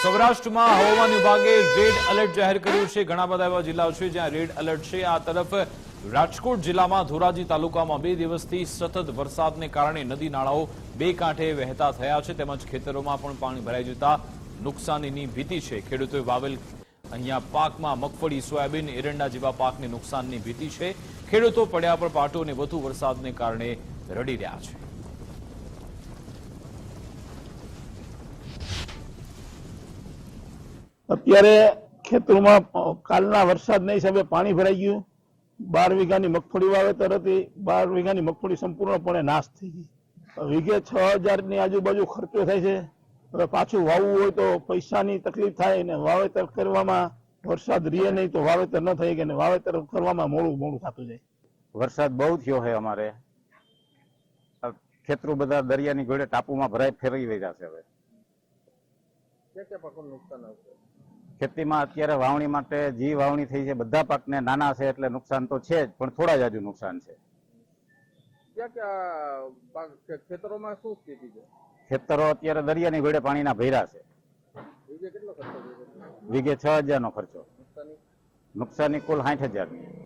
સૌરાષ્ટ્રમાં હવામાન વિભાગે રેડ એલર્ટ જાહેર કર્યું છે. ઘણા બધા એવા જિલ્લાઓ છે જ્યાં રેડ એલર્ટ છે. આ તરફ રાજકોટ જિલ્લામાં ધોરાજી તાલુકામાં બે દિવસથી સતત વરસાદને કારણે નદી નાળાઓ બે કાંઠે વહેતા થયા છે. તેમજ ખેતરોમાં પણ પાણી ભરાઈ જતા નુકસાનીની ભીતિ છે. ખેડૂતોએ વાવેલ અહીંયા પાકમાં મગફળી, સોયાબીન, એરંડા જેવા પાકને નુકસાનની ભીતિ છે. ખેડૂતો પડ્યા પર પાટો અને વધુ વરસાદને કારણે રડી રહ્યા છે. અત્યારે ખેતરોમાં કાલના વરસાદના હિસાબે પાણી ભરાઈ ગયું. બાર વીઘાની મગફળી વાવેતર હતી. બાર વીઘાની મગફળી સંપૂર્ણપણે નાશ થઈ ગઈ. વીઘે છ હજારની આજુબાજુ ખર્ચો થાય છે. હવે પાછું વાવવું હોય તો પૈસાની તકલીફ થાય ને વાવેતર કરવામાં વરસાદ રીએ નહીં તો વાવેતર ન થઈ કે વાવેતર કરવામાં મોડું મોડું થતું જાય. વરસાદ બહુ થયો છે અમારે. ખેતરો બધા દરિયાની ઘોડે ટાપુમાં ભરાઈ ફેરવી રહ્યા છે હવે. ખેતીમાં અત્યારે વાવણી માટે જી વાવણી થઈ છે બધા પાકને નાના છે એટલે નુકસાન તો છે જ પણ થોડા જ હજુ નુકસાન છે. ખેતરોમાં શું સ્થિતિ છે? ખેતરો અત્યારે દરિયાની ઘોડે પાણીના ભર્યા છે. વીજે કેટલો ખર્ચો વીઘે છ હજારનો ખર્ચો. નુકસાની? નુકસાની કુલ સાઠ હજારની.